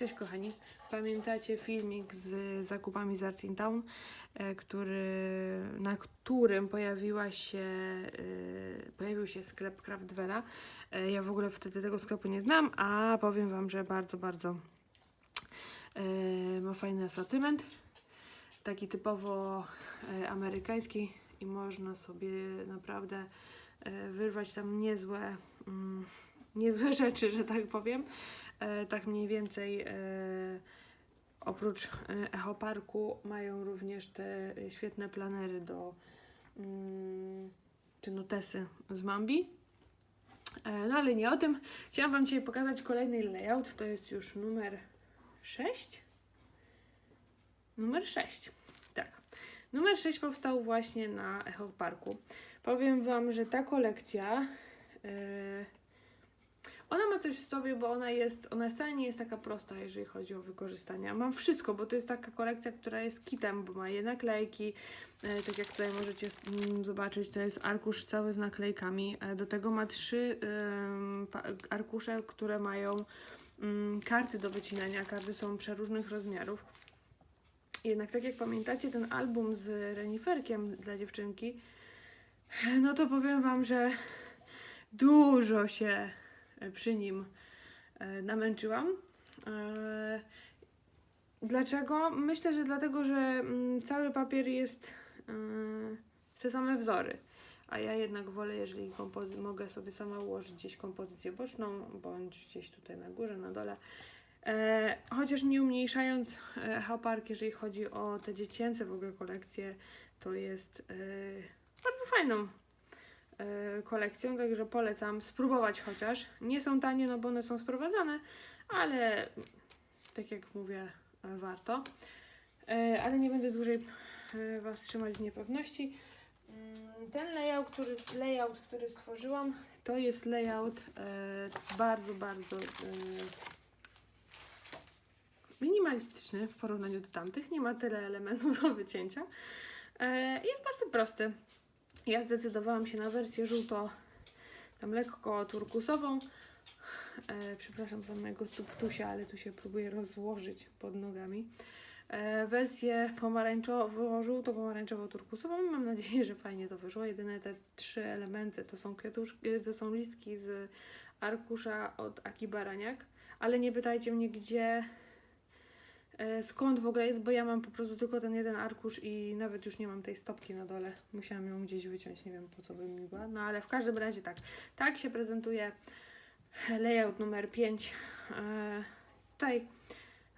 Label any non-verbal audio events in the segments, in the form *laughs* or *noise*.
Cześć kochani. Pamiętacie filmik z zakupami z Art in Town, e, który, na którym pojawiła się, e, pojawił się sklep Craftwella. E, Ja w ogóle wtedy tego sklepu nie znam, a powiem Wam, że bardzo, bardzo ma fajny asortyment. Taki typowo amerykański i można sobie naprawdę wyrwać tam niezłe, mm, niezłe rzeczy, że tak powiem. E, tak mniej więcej e, oprócz e, Echo Parku mają również te świetne planery do mm, czy z Mambi. No ale nie o tym. Chciałam Wam dzisiaj pokazać kolejny layout. To jest już numer 6. Numer 6. Tak. Numer 6 powstał właśnie na Echo Parku. Powiem Wam, że ta kolekcja. e, ona ma coś w sobie, bo ona jest, ona wcale nie jest taka prosta, jeżeli chodzi o wykorzystanie. Mam wszystko, bo to jest taka kolekcja, która jest kitem, bo ma je naklejki, e, tak jak tutaj możecie mm, zobaczyć, to jest arkusz cały z naklejkami. E, do tego ma trzy arkusze, które mają mm, karty do wycinania. Karty są przeróżnych rozmiarów. Jednak tak jak pamiętacie, ten album z reniferkiem dla dziewczynki, no to powiem Wam, że dużo się przy nim e, namęczyłam. E, Dlaczego? Myślę, że dlatego, że mm, cały papier jest e, te same wzory. A ja jednak wolę, jeżeli mogę sobie sama ułożyć gdzieś kompozycję boczną, bądź gdzieś tutaj na górze, na dole. E, chociaż nie umniejszając e, jeżeli chodzi o te dziecięce w ogóle kolekcje, to jest e, bardzo fajną kolekcją, także polecam spróbować chociaż. Nie są tanie, no bo one są sprowadzane, ale tak jak mówię, warto. E, ale nie będę dłużej e, Was trzymać w niepewności. Mm, Ten layout, który, layout, który stworzyłam, to jest layout bardzo, bardzo minimalistyczny w porównaniu do tamtych. Nie ma tyle elementów do wycięcia. Jest bardzo prosty. Ja zdecydowałam się na wersję żółto, tam lekko turkusową. E, przepraszam za mojego tuptusia, ale tu się próbuję rozłożyć pod nogami. E, wersję pomarańczowo, żółto-pomarańczowo-turkusową. Mam nadzieję, że fajnie to wyszło. Jedyne te trzy elementy to są kwiatuszki, to są listki z arkusza od Aki Baraniak. Ale nie pytajcie mnie, gdzie E, skąd w ogóle jest, bo ja mam po prostu tylko ten jeden arkusz i nawet już nie mam tej stopki na dole. Musiałam ją gdzieś wyciąć, nie wiem po co by mi była. No ale w każdym razie tak. Tak się prezentuje layout numer 5. E, tutaj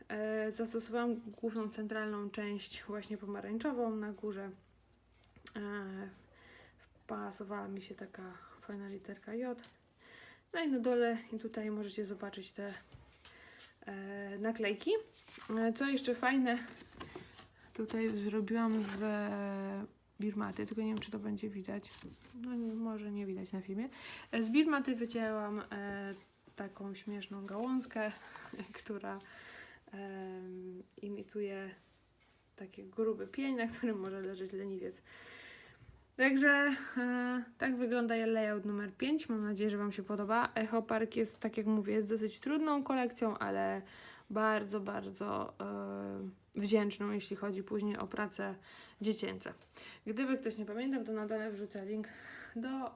e, zastosowałam główną centralną część właśnie pomarańczową na górze. E, wpasowała mi się taka fajna literka J. No i na dole i tutaj możecie zobaczyć te e, naklejki. E, Co jeszcze fajne, tutaj zrobiłam z e, birmaty, tylko nie wiem, czy to będzie widać. No może nie widać na filmie. E, Z birmaty wycięłam e, taką śmieszną gałązkę, *laughs* która em, imituje taki gruby pień, na którym może leżeć leniwiec. Także e, tak wygląda layout numer 5. Mam nadzieję, że Wam się podoba. Echo Park jest, tak jak mówię, jest dosyć trudną kolekcją, ale bardzo, bardzo e, wdzięczną, jeśli chodzi później o prace dziecięce. Gdyby ktoś nie pamiętał, to na dole wrzucę link do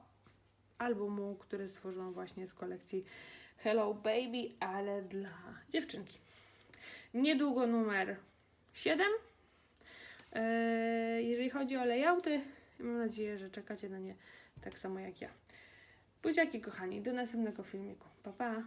albumu, który stworzyłam właśnie z kolekcji Hello Baby, ale dla dziewczynki. Niedługo numer 7. E, jeżeli chodzi o layouty, mam nadzieję, że czekacie na nie tak samo jak ja. Buziaki kochani, do następnego filmiku. Pa, pa!